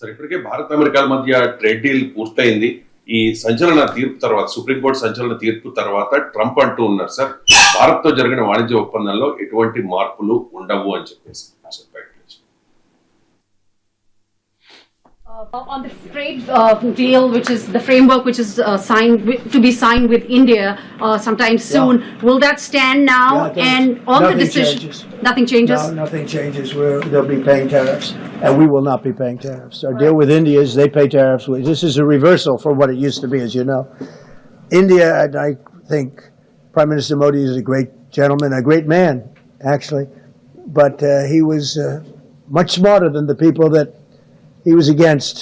సరే ఇప్పటికే భారత్ అమెరికాల మధ్య ట్రేడ్ డీల్ పూర్తయింది. ఈ సంచలన తీర్పు తర్వాత సుప్రీంకోర్టు సంచలన తీర్పు తర్వాత ట్రంప్ అంటూ ఉన్నారు సార్. భారత్తో జరిగిన వాణిజ్య ఒప్పందంలో ఎటువంటి మార్పులు ఉండవు అని చెప్పేసి. On the trade uh, deal, which is the framework which is uh, signed wi- to be signed with India uh, sometime soon, will that stand now? And on the nothing decision, changes. nothing changes. No, nothing changes. We're, they'll be paying tariffs, and we will not be paying tariffs. Our deal with India is they pay tariffs. This is a reversal from what it used to be, as you know. India, and I think Prime Minister Modi is a great gentleman, a great man, actually, but uh, he was uh, much smarter than the people that he was against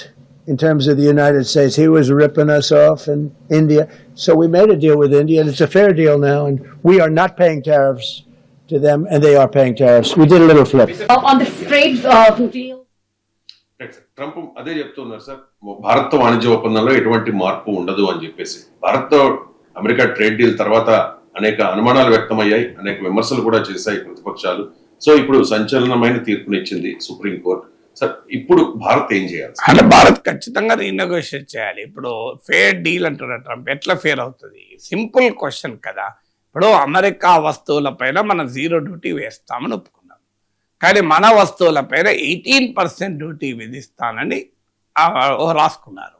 in terms of the United States. He was ripping us off in India. So we made a deal with India, and it's a fair deal now, and we are not paying tariffs to them, and they are paying tariffs. We did a little flip. Uh, on the trade uh, deal. Trump అదే చెప్తున్నారు sir Bharat వాణిజ్య ఒప్పందంలో ఎటువంటి మార్పు ఉండదు అని చెప్పేసి భారత్తో అమెరికా ట్రేడ్ డీల్ తర్వాత అనేక అనుమానాలు వ్యక్తమయ్యాయి అనేక విమర్శలు కూడా చేశాయి ప్రతిపక్షాలు సో ఇప్పుడు సంచలనమైన తీర్పునిచ్చింది సుప్రీంకోర్టు సార్ ఇప్పుడు భారత్ ఏం చేయాలి అంటే భారత్ ఖచ్చితంగా రీనెగోషియేట్ చేయాలి. ఇప్పుడు ఫేర్ డీల్ అంటున్నారు ట్రంప్. ఎట్లా ఫేర్ అవుతుంది? సింపుల్ క్వశ్చన్ కదా. ఇప్పుడు అమెరికా వస్తువులపైన మనం జీరో డ్యూటీ వేస్తామని ఒప్పుకున్నాం. కానీ మన వస్తువులపైన ఎయిటీన్ పర్సెంట్ డ్యూటీ విధిస్తానని ఓ రాసుకున్నారు.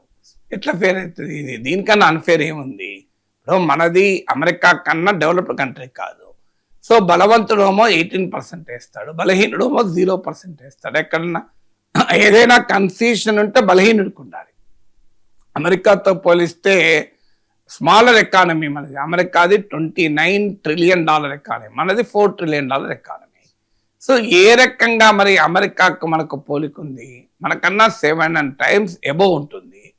ఎట్లా ఫేర్ అవుతుంది? ఇది దీనికన్నా అన్ఫేర్ ఏముంది? ఇప్పుడు మనది అమెరికా కన్నా డెవలప్డ్ కంట్రీ కాదు. సో బలవంతుడేమో ఎయిటీన్ పర్సెంట్ వేస్తాడు. బలహీనుడేమో జీరో పర్సెంట్ వేస్తాడు. ఎక్కడన్నా ఏదైనా కన్సీషన్ ఉంటే బలహీనుడికి ఉండాలి. అమెరికాతో పోలిస్తే స్మాలర్ ఎకానమీ మనది. అమెరికాది twenty nine trillion dollar economy మనది four trillion dollar economy so ఏ రకంగా మరి అమెరికాకు మనకు పోలికుంది మనకన్నా సెవెన్ అండ్ టైమ్స్ ఎబో ఉంటుంది.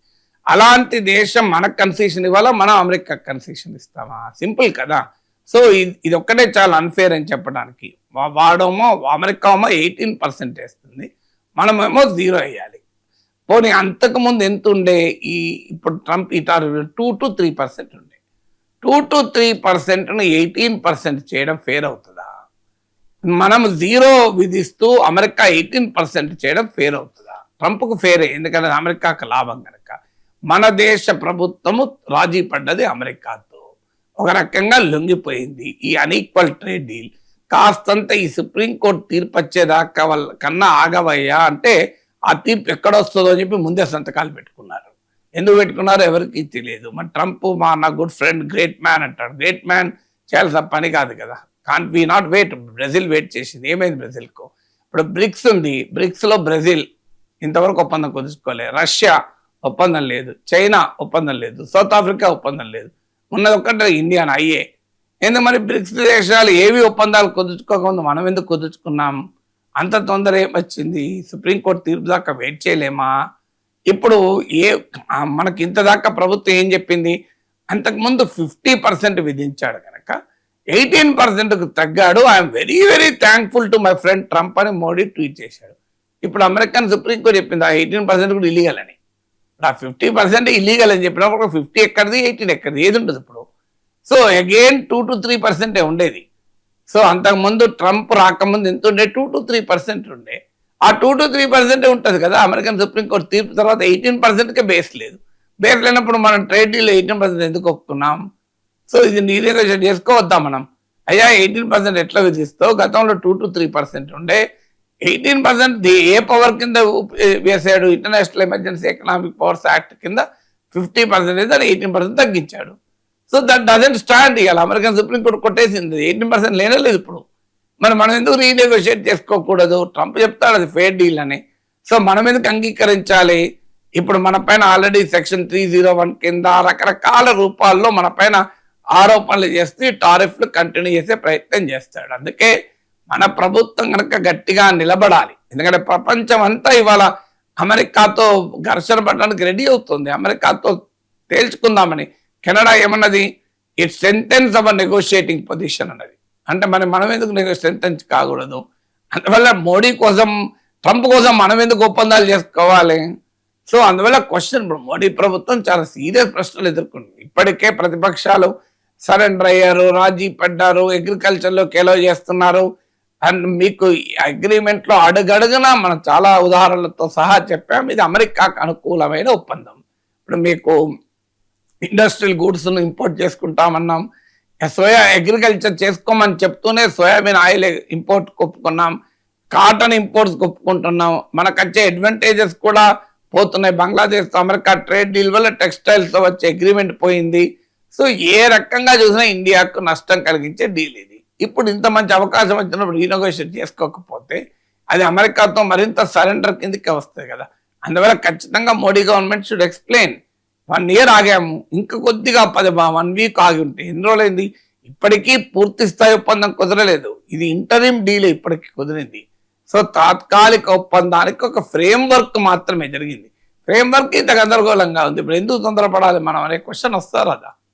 అలాంటి దేశం మనకు కన్సెషన్ ఇవ్వాలా? మనం అమెరికా కన్సెషన్ ఇస్తామా? సింపుల్ కదా. సో ఇది ఇది ఒక్కటే చాలా అన్ఫేర్ అని చెప్పడానికి. వాడోమో వాడేమో అమెరికా ఏమో ఎయిటీన్ పర్సెంట్ వేస్తుంది. మనమేమో జీరో వేయాలి. పోనీ అంతకుముందు ఎంత ఉండే ఈ ఇప్పుడు ట్రంప్ ఇటారు టూ టు త్రీ పర్సెంట్ ఉండే. టూ టు త్రీ పర్సెంట్ను ఎయిటీన్ పర్సెంట్ చేయడం ఫేర్ అవుతుందా? మనం జీరో విధిస్తూ అమెరికా ఎయిటీన్ పర్సెంట్ చేయడం ఫేర్ అవుతుందా? ట్రంప్కు ఫేరే ఎందుకంటే అమెరికాకు లాభం కనుక మన దేశ ప్రభుత్వము రాజీ పడ్డది అమెరికాతో. ఒక రకంగా లొంగిపోయింది ఈ అన్ఈక్వల్ ట్రేడ్ డీల్ కాస్తంత ఈ సుప్రీంకోర్టు తీర్పు వచ్చేదాకా వాళ్ళ కన్నా ఆగవయ్యా అంటే ఆ తీర్పు ఎక్కడ వస్తుందో అని చెప్పి ముందే సంతకాలు పెట్టుకున్నారు. ఎందుకు పెట్టుకున్నారో ఎవరికి తెలియదు. మరి ట్రంప్ మా నా గుడ్ ఫ్రెండ్ గ్రేట్ మ్యాన్ అంటాడు. గ్రేట్ మ్యాన్ చేయాల్సిన పని కాదు కదా. Can we not wait. Brazil wait చేసింది. ఏమైంది బ్రెజిల్కు? ఇప్పుడు బ్రిక్స్ ఉంది. బ్రిక్స్లో బ్రెజిల్ ఇంతవరకు ఒప్పందం కుదుర్చుకోలేదు రష్యా ఒప్పందం లేదు. చైనా ఒప్పందం లేదు. సౌత్ ఆఫ్రికా ఒప్పందం లేదు. ఉన్నది ఒక్కటే ఇండియా అయ్యే ఎందుకు మరి బ్రిక్స్ దేశాలు ఏవి ఒప్పందాలు కుదుర్చుకోకముందు మనం ఎందుకు కుదుర్చుకున్నాం? అంత తొందర ఏమొచ్చింది? సుప్రీంకోర్టు తీర్పు దాకా వెయిట్ చేయలేమా? ఇప్పుడు ఏ మనకి ఇంత దాకా ప్రభుత్వం ఏం చెప్పింది? అంతకుముందు ఫిఫ్టీ పర్సెంట్ విధించాడు కనుక ఎయిటీన్ పర్సెంట్కు తగ్గాడు. I'm very very thankful to my friend Trump అని మోడీ ట్వీట్ చేశాడు. ఇప్పుడు అమెరికన్ సుప్రీంకోర్టు చెప్పింది? ఆ ఎయిటీన్ పర్సెంట్ కూడా ఇల్లీగల్ అని. ఆ ఫిఫ్టీ పర్సెంట్ ఇల్లీగల్ అని చెప్పినప్పుడు ఫిఫ్టీ ఎక్కడిది ఎయిటీన్ ఎక్కడిది? ఏది ఉంటుంది ఇప్పుడు. So again two to three పర్సెంటే ఉండేది. సో అంతకుముందు ట్రంప్ రాకముందు ఎంత ఉండే టూ టు త్రీ పర్సెంట్ ఉండే. ఆ టూ టు త్రీ పర్సెంటే ఉంటుంది కదా అమెరికన్ సుప్రీంకోర్టు తీర్పు తర్వాత ఎయిటీన్ పర్సెంట్కే బేస్ లేదు. బేస్ లేనప్పుడు మనం ట్రేడ్ డీల్ ఎయిటీన్ పర్సెంట్ ఎందుకు ఒప్పుకున్నాం? సో ఇది రీనెగోషియేట్ చేసుకోవద్దాం మనం? అయ్యా ఎయిటీన్ పర్సెంట్ ఎట్లా విధిస్తావు? గతంలో టూ టు త్రీ పర్సెంట్ ఉండే. ఎయిటీన్ పర్సెంట్ ఏ పవర్ కింద వేసాడు? International emergency economic powers act కింద ఫిఫ్టీ పర్సెంట్ దాన్ని ఎయిటీన్ పర్సెంట్ తగ్గించాడు. సో దట్ డజంట్ స్టాండ్ ఇవాళ అమెరికన్ సుప్రీం కోర్టు కొట్టేసింది. ఎయిటీన్ పర్సెంట్ లేనే లేదు ఇప్పుడు. మరి మనం ఎందుకు రీనెగోషియేట్ చేసుకోకూడదు? ట్రంప్ చెప్తాడు అది ఫేర్ డీల్ అని. సో మనం ఎందుకు అంగీకరించాలి? ఇప్పుడు మన పైన already section three zero one కింద రకరకాల రూపాల్లో మన పైన ఆరోపణలు చేస్తూ టారిఫ్లు కంటిన్యూ చేసే ప్రయత్నం చేస్తాడు. అందుకే మన ప్రభుత్వం కనుక గట్టిగా నిలబడాలి. ఎందుకంటే ప్రపంచం అంతా ఇవాళ అమెరికాతో ఘర్షణ పడడానికి రెడీ అవుతుంది. అమెరికాతో తేల్చుకుందామని. కెనడా ఏమన్నది? It sentence our negotiating position అన్నది. అంటే మరి మనం ఎందుకు సెంటెన్స్ కాకూడదు? అందువల్ల మోడీ కోసం ట్రంప్ కోసం మనం ఎందుకు ఒప్పందాలు చేసుకోవాలి? సో అందువల్ల క్వశ్చన్ ఇప్పుడు మోడీ ప్రభుత్వం చాలా సీరియస్ ప్రశ్నలు ఎదుర్కొంటుంది ఇప్పటికే ప్రతిపక్షాలు సరెండర్ అయ్యారు రాజీ పడ్డారు అగ్రికల్చర్లో కేలో చేస్తున్నారు. అండ్ మీకు అగ్రిమెంట్లో అడుగడుగునా మనం చాలా ఉదాహరణలతో సహా చెప్పాం. ఇది అమెరికాకు అనుకూలమైన ఒప్పందం. ఇప్పుడు మీకు ఇండస్ట్రియల్ గూడ్స్ను ఇంపోర్ట్ చేసుకుంటామన్నాం. సోయా అగ్రికల్చర్ చేసుకోమని చెప్తూనే సోయాబీన్ ఆయిల్ ఇంపోర్ట్ ఒప్పుకున్నాం కాటన్ ఇంపోర్ట్స్ ఒప్పుకుంటున్నాం మనకు వచ్చే అడ్వాంటేజెస్ కూడా పోతున్నాయి. బంగ్లాదేశ్ అమెరికా ట్రేడ్ డీల్ వల్ల టెక్స్టైల్స్తో వచ్చే అగ్రిమెంట్ పోయింది. సో ఏ రకంగా చూసినా ఇండియాకు నష్టం కలిగించే డీల్ ఇది. ఇప్పుడు ఇంత మంచి అవకాశం వచ్చినప్పుడు రీనెగోషియేట్ చేసుకోకపోతే అది అమెరికాతో మరింత సరెండర్ కిందకి వస్తాయి కదా. అందువల్ల ఖచ్చితంగా Modi government should explain one year ఆగాము. ఇంకా కొద్దిగా పది వన్ వీక్ ఆగి ఉంటే ఎన్ని రోజులైంది? ఇప్పటికీ పూర్తి స్థాయి ఒప్పందం కుదరలేదు. ఇది ఇంటరిమ్ డీల్ ఇప్పటికి కుదిరింది. సో తాత్కాలిక ఒప్పందానికి ఒక ఫ్రేమ్ వర్క్ మాత్రమే జరిగింది. ఫ్రేమ్ వర్క్ ఇంత గందరగోళంగా ఉంది. ఇప్పుడు ఎందుకు తొందరపడాలి మనం అనే క్వశ్చన్ వస్తారు అదా